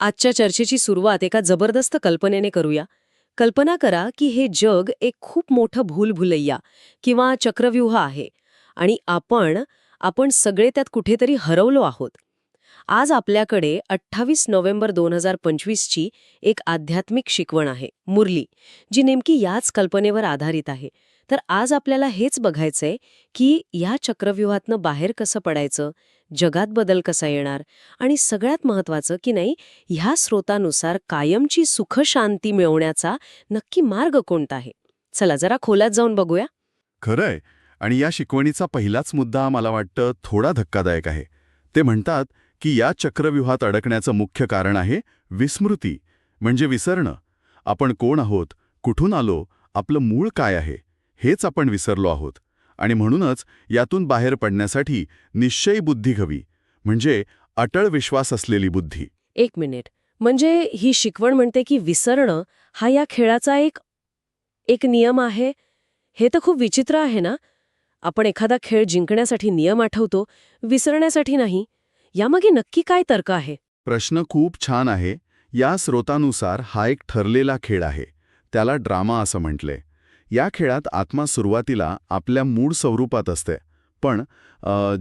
आजच्या चर्चेची सुरुवात एका जबरदस्त कल्पनेने करूया. कल्पना करा की हे जग एक खूप मोठं भूलभुलैया किंवा चक्रव्यूह आहे आणि आपण आपण सगळे त्यात कुठेतरी हरवलो आहोत. आज आपल्याकडे अठ्ठावीस नोव्हेंबर दोन हजार पंचवीसची एक आध्यात्मिक शिकवण आहे मुरली जी नेमकी याच कल्पनेवर आधारित आहे. तर आज आपल्याला हेच बघायचंय की या चक्रव्यूहातनं बाहेर कसं पडायचं जगात बदल कसा येणार आणि सगळ्यात महत्वाचं की नाही ह्या स्रोतानुसार कायमची सुखशांती मिळवण्याचा नक्की मार्ग कोणता आहे? चला जरा खोलात जाऊन बघूया. खरंय. आणि या शिकवणीचा पहिलाच मुद्दा मला वाटतं थोडा धक्कादायक आहे. ते म्हणतात की या चक्रव्यूहात अडकण्याचं मुख्य कारण आहे विस्मृती म्हणजे विसरणं. आपण कोण आहोत? कुठून आलो? आपलं मूळ काय आहे? हेच आपण विसरलो आहोत. आणि म्हणूनच यातून बाहेर पडण्यासाठी निश्चयी बुद्धी हवी म्हणजे अटळ विश्वास असलेली बुद्धी. एक मिनिट. म्हणजे ही शिकवण म्हणते की विसरणं हा या खेळाचा एक एक नियम आहे? हे तर खूप विचित्र आहे ना? आपण एखादा खेळ जिंकण्यासाठी नियम आठवतो विसरण्यासाठी नाही. यामागे नक्की काय तर्क आहे? प्रश्न खूप छान आहे. या स्रोतानुसार हा एक ठरलेला खेळ आहे. त्याला ड्रामा असं म्हटलंय या खेळात आत्मा सुरुवातीला आपल्या मूळ स्वरूपात असते. पण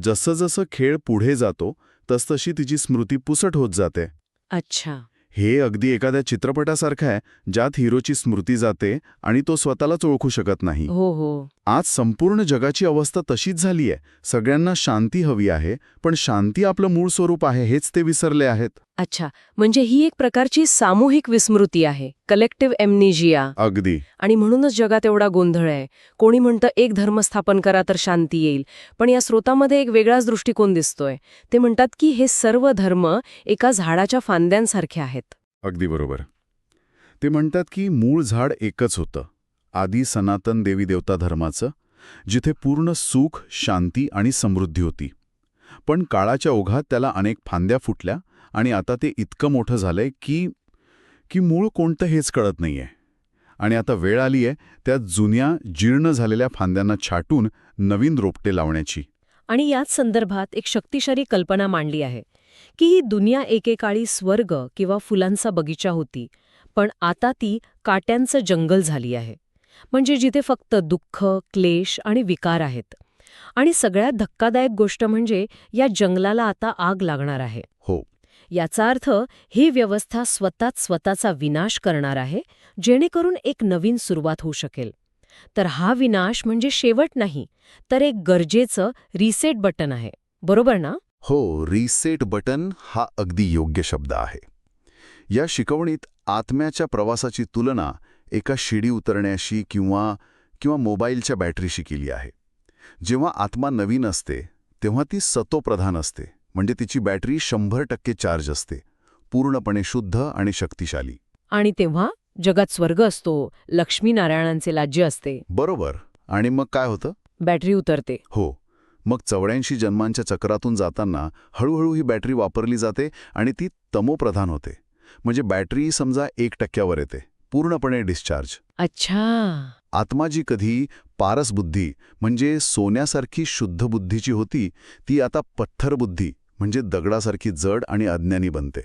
जसं जसं खेळ पुढे जातो तसतशी तिची स्मृती पुसट होत जाते. अच्छा. हे अगदी एखाद्या चित्रपटासारखं आहे ज्यात हिरोची स्मृती जाते आणि तो स्वतःलाच ओळखू शकत नाही. हो हो. आज संपूर्ण जगाची अवस्था तशीच झाली आहे सगळ्यांना शांती हवी आहे पण शांती आपलं मूळ स्वरूप आहे हेच ते विसरले आहेत. अच्छा म्हणजे ही एक प्रकारची सामूहिक विस्मृती आहे कलेक्टिव्ह एमनिजिया. अगदी. आणि म्हणूनच जगात एवढा गोंधळ आहे. कोणी म्हणतं एक धर्म स्थापन करा तर शांती येईल. पण या स्रोतामध्ये एक वेगळाच दृष्टिकोन दिसतोय. ते म्हणतात की हे सर्व धर्म एका झाडाच्या फांद्यांसारखे आहेत. अगदी बरोबर. ते म्हणतात की मूळ झाड एकच होतं. आधी सनातन देवी देवता धर्माचं जिथे पूर्ण सुख शांती आणि समृद्धी होती. पण काळाच्या ओघात त्याला अनेक फांद्या फुटल्या आणि आता ते इतकं मोठं झालंय की की मूळ कोणतं हेच कळत नाहीये. आणि आता वेळ आली आहे त्या जुन्या जीर्ण झालेल्या फांद्यांना छाटून नवीन रोपटे लावण्याची. आणि याच संदर्भात एक शक्तिशाली कल्पना मांडली आहे की ही दुनिया एकेकाळी स्वर्ग किंवा फुलांचा बगीचा होती पण आता ती काट्यांचं जंगल झाली आहे. म्हणजे जिथे फक्त दुःख क्लेश आणि विकार आहेत. आणि सगळ्यात धक्कादायक गोष्ट म्हणजे या जंगलाला आता आग लागणार आहे. हो. याचा अर्थ ही व्यवस्था स्वतःच स्वतःचा विनाश करणार आहे जेणेकरून एक नवीन सुरुवात होऊ शकेल. तर हा विनाश म्हणजे शेवट नाही तर एक गरजेचं रिसेट बटन आहे. बरोबर ना? हो रिसेट बटन हा अगदी योग्य शब्द आहे. या शिकवणीत आत्म्याच्या प्रवासाची तुलना एका शिडी उतरण्याशी किंवा किंवा मोबाईलच्या बॅटरीशी केली आहे. जेव्हा आत्मा नवीन असते तेव्हा ती सतोप्रधान असते. म्हणजे तिची बॅटरी शंभर टक्के चार्ज असते. पूर्णपणे शुद्ध आणि शक्तिशाली. आणि तेव्हा जगात स्वर्ग असतो लक्ष्मीनारायणांचे राज्य असते. बरोबर. आणि मग काय होतं? बॅटरी उतरते. हो. मग चौऱ्याऐंशी जन्मांच्या चक्रातून जाताना हळूहळू ही बॅटरी वापरली जाते आणि ती तमोप्रधान होते. म्हणजे बॅटरी समजा एक टक्क्यावर येते. पूर्णपणे डिस्चार्ज अच्छा. आत्मा जी कधी पारसबुद्धी म्हणजे सोन्यासारखी शुद्ध बुद्धीची होती ती आता पत्थरबुद्धी म्हणजे दगडासारखी जड आणि अज्ञानी बनते.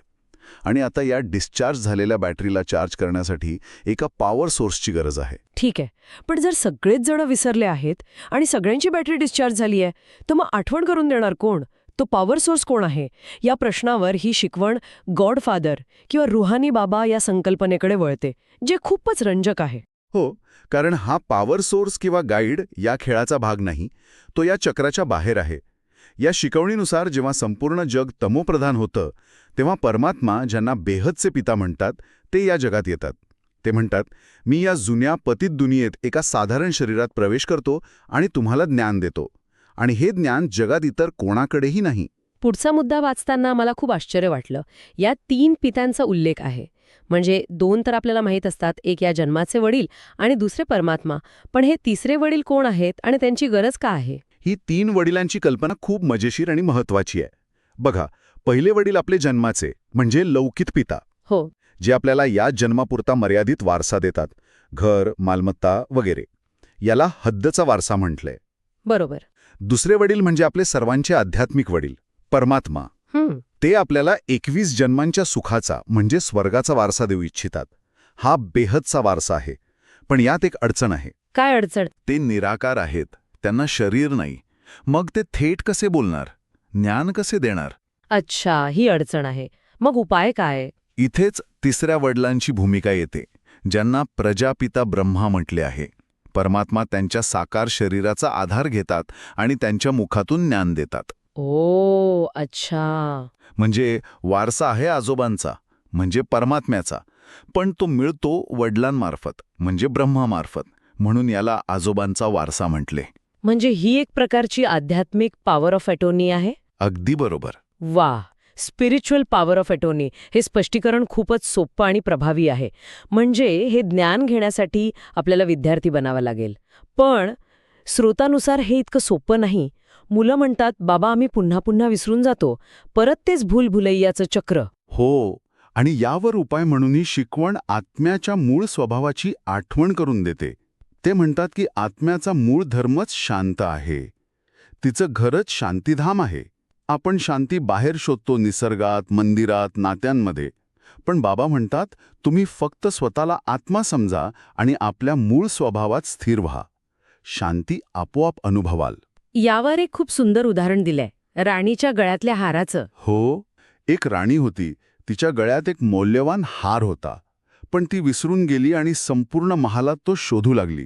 आणि आता या डिस्चार्ज झालेल्या बॅटरीला चार्ज करण्यासाठी एका पॉवर सोर्सची गरज आहे. ठीक आहे. पण जर सगळेच जण विसरले आहेत आणि सगळ्यांची बॅटरी डिस्चार्ज झाली आहे तर मग आठवण करून देणार कोण? तो पॉवर सोर्स कोण आहे? या प्रश्नावर ही शिकवण गॉडफादर किंवा रुहानी बाबा या संकल्पनेकडे वळते जे खूपच रंजक आहे. हो कारण हा पॉवर सोर्स किंवा गाईड या खेळाचा भाग नाही तो या चक्राच्या बाहेर आहे. या शिकवणीनुसार जेव्हा संपूर्ण जग तमोप्रधान होतं तेव्हा परमात्मा ज्यांना बेहदचे पिता म्हणतात ते या जगात येतात. ते म्हणतात मी या जुन्या पतित दुनियेत एका साधारण शरीरात प्रवेश करतो आणि तुम्हाला ज्ञान देतो. आणि हे ज्ञान जगात इतर कोणाकडेही नाही. पुढचा मुद्दा वाचताना मला खूप आश्चर्य वाटलं. यात तीन पित्यांचा उल्लेख आहे. म्हणजे दोन तर आपल्याला माहीत असतात एक या जन्माचे वडील आणि दुसरे परमात्मा. पण हे तिसरे वडील कोण आहेत आणि त्यांची गरज का आहे? ही तीन वडिलांची कल्पना खूप मजेशीर आणि महत्वाची आहे. बघा पहिले वडील आपले जन्माचे म्हणजे लौकित पिता. हो. जे आपल्याला या जन्मापुरता मर्यादित वारसा देतात. घर मालमत्ता वगैरे. याला हद्दचा वारसा म्हटलंय. बरोबर. दुसरे वडील म्हणजे आपले सर्वांचे आध्यात्मिक वडील परमात्मा. ते आपल्याला एकवीस जन्मांच्या सुखाचा म्हणजे स्वर्गाचा वारसा देऊ इच्छितात. हा बेहदचा वारसा आहे. पण यात एक अडचण आहे. काय अडचण? ते निराकार आहेत. त्यांना शरीर नाही. मग ते थेट कसे बोलणार? ज्ञान कसे देणार? अच्छा ही अडचण आहे. मग उपाय काय? इथेच तिसऱ्या वडिलांची भूमिका येते ज्यांना प्रजापिता ब्रह्मा म्हटले आहे. परमात्मा त्यांच्या साकार शरीराचा आधार घेतात आणि त्यांच्या मुखातून ज्ञान देतात. ओ अच्छा. म्हणजे वारसा आहे आजोबांचा म्हणजे परमात्म्याचा पण तो मिळतो वडिलांमार्फत म्हणजे ब्रह्मामार्फत म्हणून याला आजोबांचा वारसा म्हटले. म्हणजे ही एक प्रकारची आध्यात्मिक पॉवर ऑफ अटोनी आहे? अगदी बरोबर. वा. स्पिरिच्युअल पॉवर ऑफ अटोनी हे स्पष्टीकरण खूपच सोपं आणि प्रभावी आहे. म्हणजे हे ज्ञान घेण्यासाठी आपल्याला विद्यार्थी बनावा लागेल. पण स्रोतानुसार हे इतकं सोपं नाही. मुलं म्हणतात बाबा आम्ही पुन्हा पुन्हा विसरून जातो. परत तेच भूल भुलैयाचं चक्र. हो. आणि यावर उपाय म्हणूनही शिकवण आत्म्याच्या मूळ स्वभावाची आठवण करून देते. ते म्हणतात की आत्म्याचा मूळ धर्मच शांत आहे. तिचं घरच शांतीधाम आहे. आपण शांती बाहेर शोधतो निसर्गात मंदिरात नात्यांमध्ये. पण बाबा म्हणतात तुम्ही फक्त स्वतःला आत्मा समजा आणि आपल्या मूळ स्वभावात स्थिर व्हा. शांती आपोआप अनुभवाल. यावर एक खूप सुंदर उदाहरण दिलंय राणीच्या गळ्यातल्या हाराचं. हो एक राणी होती. तिच्या गळ्यात एक मौल्यवान हार होता. पण ती विसरून गेली आणि संपूर्ण महालात तो शोधू लागली.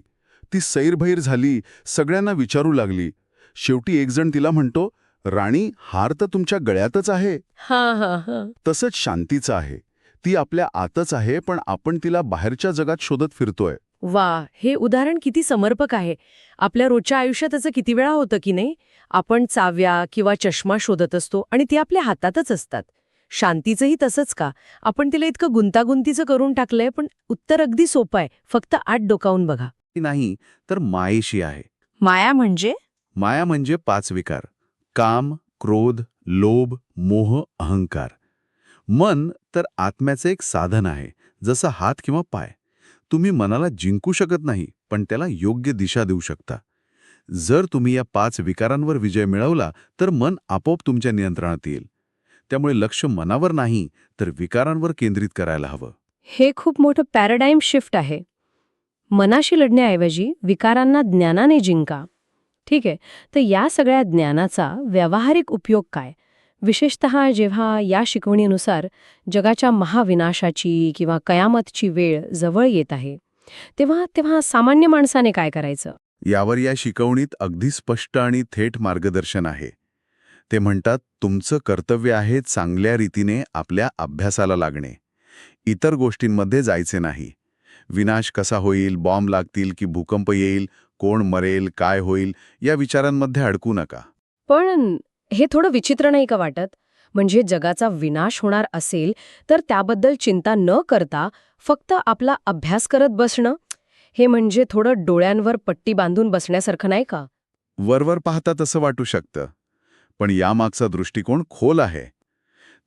ती सैरभैर झाली सगळ्यांना विचारू लागली. शेवटी एकजण तिला म्हणतो राणी हार तर तुमच्या गळ्यातच आहे. हा हा हा. तसंच शांतीचं आहे. ती आपल्या आतच आहे पण आपण तिला बाहेरच्या जगात शोधत फिरतोय. वा हे उदाहरण किती समर्पक आहे. आपल्या रोजच्या आयुष्यात असं किती वेळा होतं की नाही? आपण चाव्या किंवा चष्मा शोधत असतो आणि ती आपल्या हातातच असतात. शांतीचंही तसंच का? आपण तिला इतकं गुंतागुंतीचं करून टाकलंय पण उत्तर अगदी सोपं आहे. फक्त आठ डोकावून बघा. नाही तर मायेशी आहे. माया म्हणजे? माया म्हणजे पाच विकार. काम क्रोध लोभ मोह अहंकार. मन तर आत्म्याचे एक साधन आहे जसं हात किंवा पाय. तुम्ही मनाला जिंकू शकत नाही पण त्याला योग्य दिशा देऊ शकता. जर तुम्ही या पाच विकारांवर विजय मिळवला तर मन आपोआप तुमच्या नियंत्रणात येईल. त्यामुळे लक्ष मनावर नाही तर विकारांवर केंद्रित करायला हवं. हे खूप मोठं पॅराडाईम शिफ्ट आहे. मनाशी लढण्याऐवजी विकारांना ज्ञानाने जिंका. ठीक आहे. तर या सगळ्या ज्ञानाचा व्यावहारिक उपयोग काय? विशेषत जेव्हा या शिकवणीनुसार जगाच्या महाविनाशाची किंवा कयामतची वेळ जवळ येत आहे तेव्हा तेव्हा सामान्य माणसाने काय करायचं? यावर या शिकवणीत अगदी स्पष्ट आणि थेट मार्गदर्शन आहे. ते म्हणतात तुमचं कर्तव्य आहे चांगल्या रीतीने आपल्या अभ्यासाला लागणे. इतर गोष्टींमध्ये जायचे नाही. विनाश कसा होईल? बॉम्ब लागतील की भूकंप येईल? कोण मरेल काय होईल या विचारांमध्ये अडकू नका. पण हे थोडं विचित्र नाही का वाटत? म्हणजे जगाचा विनाश होणार असेल तर त्याबद्दल चिंता न करता फक्त आपला अभ्यास करत बसणं? हे म्हणजे थोडं डोळ्यांवर पट्टी बांधून बसण्यासारखं नाही का? वरवर पाहता तसं वाटू शकतं. पण यामागचा दृष्टिकोन खोल आहे.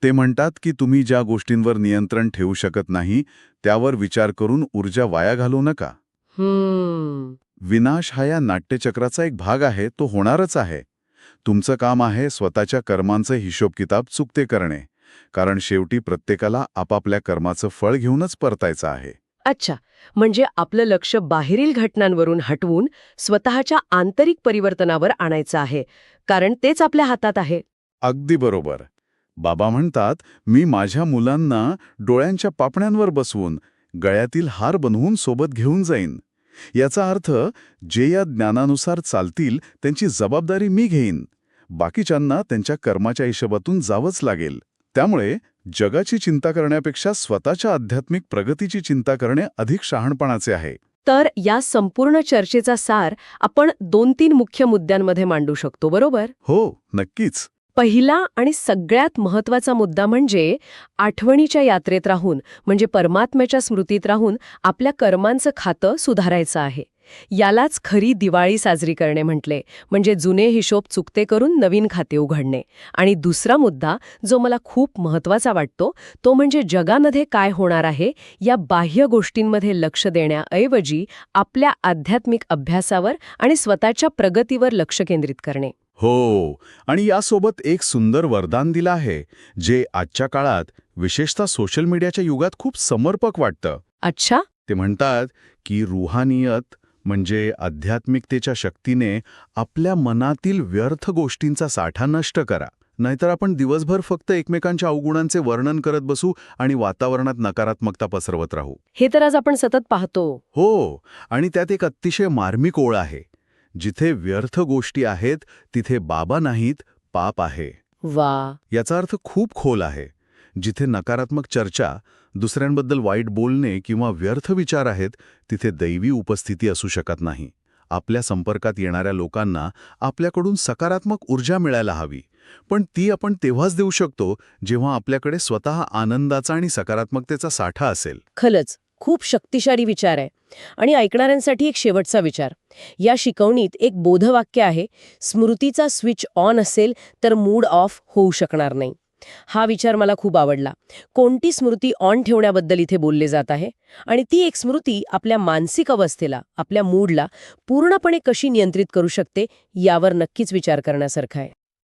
ते म्हणतात की तुम्ही ज्या गोष्टींवर नियंत्रण ठेवू शकत नाही त्यावर विचार करून ऊर्जा वाया घालवू नका. विनाश हा या नाट्यचक्राचा एक भाग आहे तो होणारच आहे. तुमचं काम आहे स्वतःच्या कर्मांचं हिशोब किताब चुकते करणे कारण शेवटी प्रत्येकाला आपापल्या कर्माचं फळ घेऊनच परतायचं आहे. अच्छा म्हणजे आपलं लक्ष बाहेरील घटनांवरून हटवून स्वतःच्या आंतरिक परिवर्तनावर आणायचं आहे कारण तेच आपल्या हातात आहे. अगदी बरोबर. बाबा म्हणतात मी माझ्या मुलांना डोळ्यांच्या पापण्यांवर बसवून गळ्यातील हार बनवून सोबत घेऊन जाईन. याचा अर्थ जे या ज्ञानानुसार चालतील त्यांची जबाबदारी मी घेईन. बाकीच्यांना त्यांच्या कर्माच्या हिशोबातून जावंच लागेल. त्यामुळे जगाची चिंता करण्यापेक्षा स्वतःच्या आध्यात्मिक प्रगतीची चिंता करणे अधिक शहाणपणाचे आहे. तर या संपूर्ण चर्चेचा सार आपण दोन तीन मुख्य मुद्द्यांमध्ये मांडू शकतो बरोबर? हो नक्कीच. पहिला आणि सगळ्यात महत्त्वाचा मुद्दा म्हणजे आठवणीच्या यात्रेत राहून म्हणजे परमात्म्याच्या स्मृतीत राहून आपल्या कर्मांचं खातं सुधारायचं आहे. यालाच खरी दिवाळी साजरी करणे म्हटले म्हणजे जुने हिशोब चुकते करून नवीन खाते उघडणे. आणि दुसरा मुद्दा जो मला खूप महत्त्वाचा वाटतो तो म्हणजे जगामध्ये काय होणार आहे या बाह्य गोष्टींमध्ये लक्ष देण्याऐवजी आपल्या आध्यात्मिक अभ्यासावर आणि स्वतःच्या प्रगतीवर लक्ष केंद्रित करणे. हो. आणि यासोबत एक सुंदर वरदान दिलं आहे जे आजच्या काळात विशेषतः सोशल मीडियाच्या युगात खूप समर्पक वाटतं. अच्छा. ते म्हणतात की रुहानियत म्हणजे आध्यात्मिकतेच्या शक्तीने आपल्या मनातील व्यर्थ गोष्टींचा साठा नष्ट करा. नाहीतर आपण दिवसभर फक्त एकमेकांच्या अवगुणांचे वर्णन करत बसू आणि वातावरणात नकारात्मकता पसरवत राहू. हे तर आज आपण सतत पाहतो. हो. आणि त्यात एक अतिशय मार्मिक ओळ आहे. जिथे व्यर्थ गोष्टी आहेत तिथे बाबा नाहीत पाप आहे. वा. याचा अर्थ खूप खोल आहे. जिथे नकारात्मक चर्चा दुसऱ्यांबद्दल वाईट बोलणे किंवा व्यर्थ विचार आहेत तिथे दैवी उपस्थिती असू शकत नाही. आपल्या संपर्कात येणाऱ्या लोकांना आपल्याकडून सकारात्मक ऊर्जा मिळायला हवी. पण ती आपण तेव्हाच देऊ शकतो जेव्हा आपल्याकडे स्वतः आनंदाचा आणि सकारात्मकतेचा साठा असेल. खलच. खूप शक्तिशाली विचार आहे. आणि ऐकणाऱ्यांसाठी एक शेवटचा विचार. या शिकवणीत एक बोधवाक्य आहे स्मृतीचा स्विच ऑन असेल तर मूड ऑफ होऊ शकणार नाही. हा विचार मला खूप आवडला. कोणती स्मृती ऑन ठेवण्याबद्दल इथे बोलले जात आहे? आणि ती एक स्मृती आपल्या मानसिक अवस्थेला आपल्या मूडला पूर्णपणे कशी नियंत्रित करू शकते यावर नक्कीच विचार करण्यासारखा आहे.